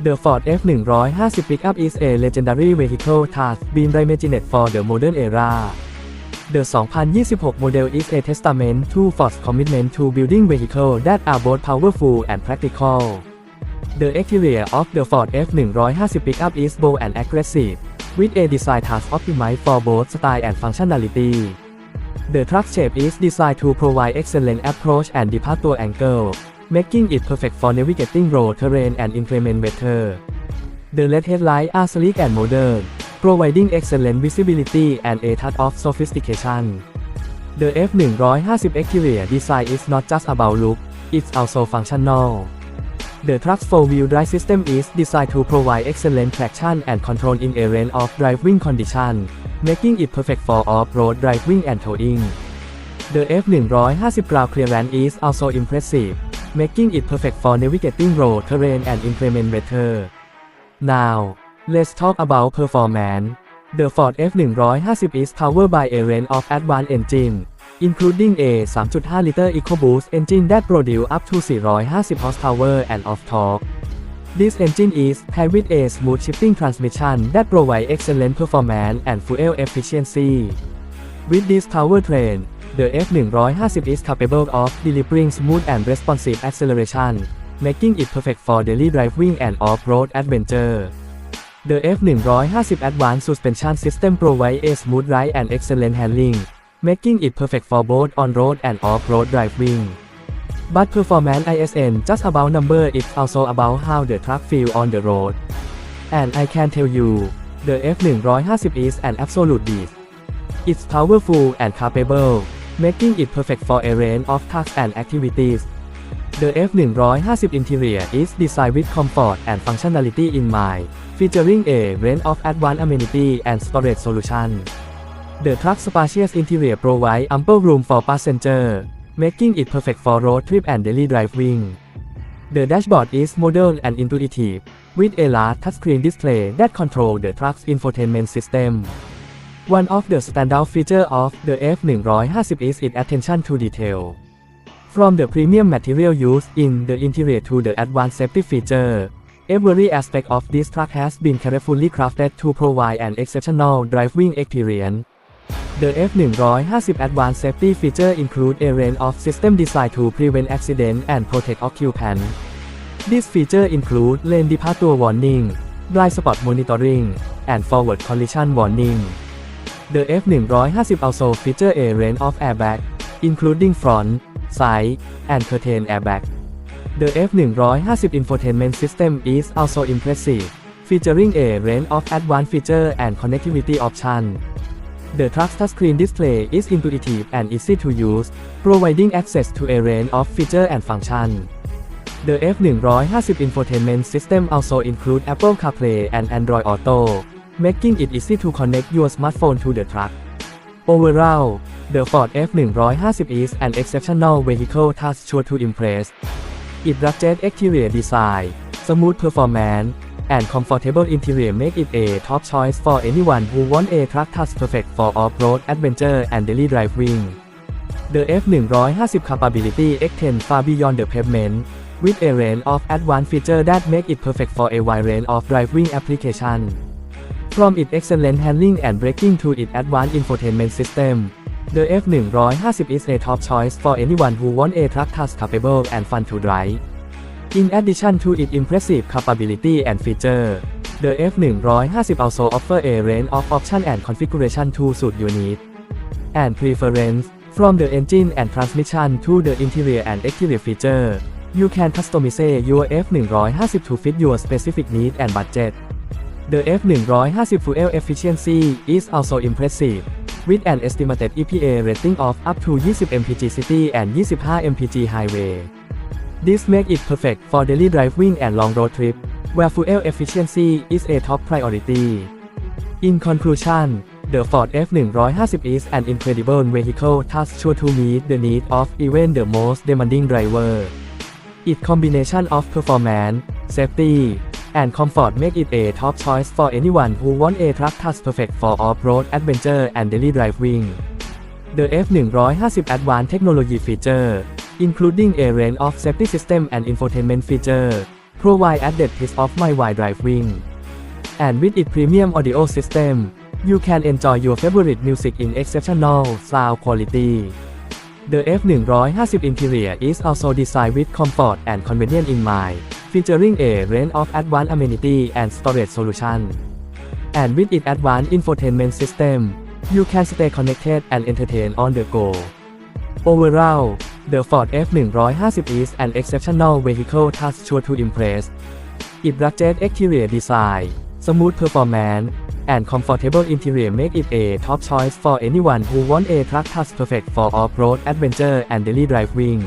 The Ford F150 pickup is a legendary vehicle that been reimagined for the modern era. The 2026 model is a testament to Ford's commitment to building vehicles that are both powerful and practical. The exterior of the Ford F150 pickup is bold and aggressive, with a design that's optimized for both style and functionality. The truck shape is designed to provide excellent approach and departure angle, making it perfect for navigating road terrain and inclement weather. The LED headlights are sleek and modern, providing excellent visibility and a touch of sophistication. The F150 exterior design is not just about look, it's also functional. The truck's four-wheel drive system is designed to provide excellent traction and control in a range of driving conditions, making it perfect for off-road driving and towing. The F150 ground clearance is also impressive, making it perfect for navigating road terrain and inclement weather. Now, let's talk about performance. The Ford F150 is powered by a range of advanced engines, including a 3.5-liter EcoBoost engine that produces up to 450 horsepower and of torque. This engine is paired with a smooth shifting transmission that provides excellent performance and fuel efficiency. With this powertrain, the F150 is capable of delivering smooth and responsive acceleration, making it perfect for daily driving and off-road adventure. The F150 Advanced Suspension System provides a smooth ride and excellent handling, making it perfect for both on-road and off-road driving. But performance isn't just about number it's also about how the truck feels on the road. And I can tell you, the F150 is an absolute beast. It's powerful and capable, making it perfect for a range of tasks and activities. The F150 interior is designed with comfort and functionality in mind, featuring a range of advanced amenities and storage solutions. The truck's spacious interior provides ample room for passengers, making it perfect for road trip and daily driving. The dashboard is modern and intuitive, with a large touchscreen display that controls the truck's infotainment system. One of the standout features of the F150 is its attention to detail. From the premium material used in the interior to the advanced safety feature, every aspect of this truck has been carefully crafted to provide an exceptional driving experience. The F150 advanced safety feature include a range of system designed to prevent accident and protect occupants. This feature include lane departure warning, blind spot monitoring, and forward collision warning. The F150 also feature a range of airbags, including front, side, and curtain airbag. The F150 infotainment system is also impressive, featuring a range of advanced features and connectivity options. The truck's touchscreen display is intuitive and easy to use, providing access to a range of features and functions. The F150 infotainment system also includes Apple CarPlay and Android Auto, making it easy to connect your smartphone to the truck. Overall, the Ford F150 is an exceptional vehicle that's sure to impress. Its rugged exterior design, smooth performance, and comfortable interior make it a top choice for anyone who wants a truck that's perfect for off-road adventure and daily driving. The F150 capability extends far beyond the pavement, with a range of advanced features that make it perfect for a wide range of driving applications. From its excellent handling and braking to its advanced infotainment system, the F150 is a top choice for anyone who wants a truck that's capable and fun to drive. In addition to its impressive capability and feature, the F150 also offers a range of options and configuration to suit your needs and preference, from the engine and transmission to the interior and exterior feature. You can customize your F150 to fit your specific needs and budget. The F150 fuel efficiency is also impressive, with an estimated EPA rating of up to 20 mpg city and 25 mpg highway. This makes it perfect for daily driving and long road trip, where fuel efficiency is a top priority. In conclusion, the Ford F150 is an incredible vehicle sure to meet the needs of even the most demanding driver. Its combination of performance, safety, and comfort make it a top choice for anyone who wants a truck that's perfect for off-road adventure and daily driving. The F150 advanced technology feature, including a range of safety system and infotainment feature, provide added peace of mind while driving. And with its premium audio system, you can enjoy your favorite music in exceptional sound quality. The F150 interior is also designed with comfort and convenience in mind, featuring a range of advanced amenity and storage solutions. And with its advanced infotainment system, you can stay connected and entertained on the go. Overall, the Ford F150 is an exceptional vehicle that's sure to impress. Its rugged exterior design, smooth performance, and comfortable interior make it a top choice for anyone who wants a truck that's perfect for off-road adventure and daily driving.